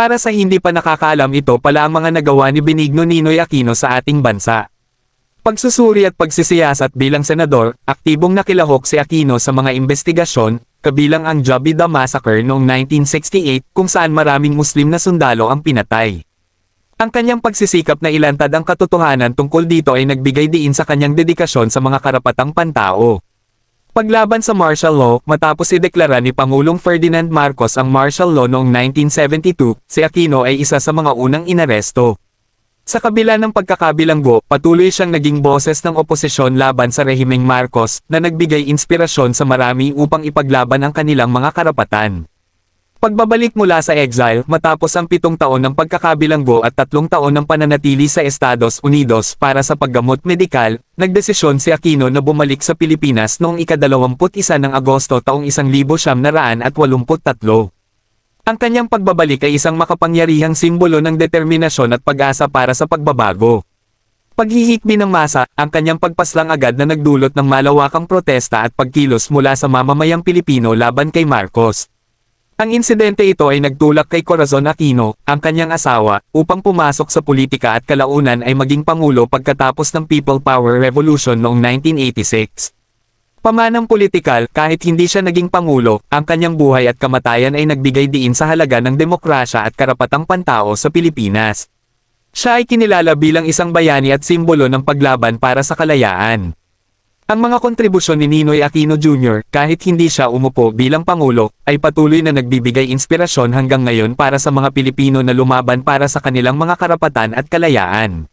Para sa hindi pa nakakaalam ito pala ang mga nagawa ni Benigno Ninoy Aquino sa ating bansa. Pagsusuri at pagsisiyasat bilang senador, aktibong nakilahok si Aquino sa mga investigasyon, kabilang ang Jabida Massacre noong 1968 kung saan maraming Muslim na sundalo ang pinatay. Ang kanyang pagsisikap na ilantad ang katotohanan tungkol dito ay nagbigay diin sa kanyang dedikasyon sa mga karapatang pantao. Paglaban sa martial law, matapos ideklara ni Pangulong Ferdinand Marcos ang martial law noong 1972, si Aquino ay isa sa mga unang inaresto. Sa kabila ng pagkakabilanggo, patuloy siyang naging boses ng oposisyon laban sa rehimeng Marcos, na nagbigay inspirasyon sa marami upang ipaglaban ang kanilang mga karapatan. Pagbabalik mula sa exile, matapos ang pitong taon ng pagkakabilanggo at tatlong taon ng pananatili sa Estados Unidos para sa paggamot medikal, nagdesisyon si Aquino na bumalik sa Pilipinas noong ika-21 ng Agosto taong 1983. Ang kanyang pagbabalik ay isang makapangyarihang simbolo ng determinasyon at pag-asa para sa pagbabago. Paghihikbi ng masa, ang kanyang pagpaslang agad na nagdulot ng malawakang protesta at pagkilos mula sa mamamayang Pilipino laban kay Marcos. Ang insidente ito ay nagtulak kay Corazon Aquino, ang kanyang asawa, upang pumasok sa politika at kalaunan ay maging pangulo pagkatapos ng People Power Revolution noong 1986. Pamanang politikal, kahit hindi siya naging pangulo, ang kanyang buhay at kamatayan ay nagbigay diin sa halaga ng demokrasya at karapatang pantao sa Pilipinas. Siya ay kinilala bilang isang bayani at simbolo ng paglaban para sa kalayaan. Ang mga kontribusyon ni Ninoy Aquino Jr., kahit hindi siya umupo bilang Pangulo, ay patuloy na nagbibigay inspirasyon hanggang ngayon para sa mga Pilipino na lumaban para sa kanilang mga karapatan at kalayaan.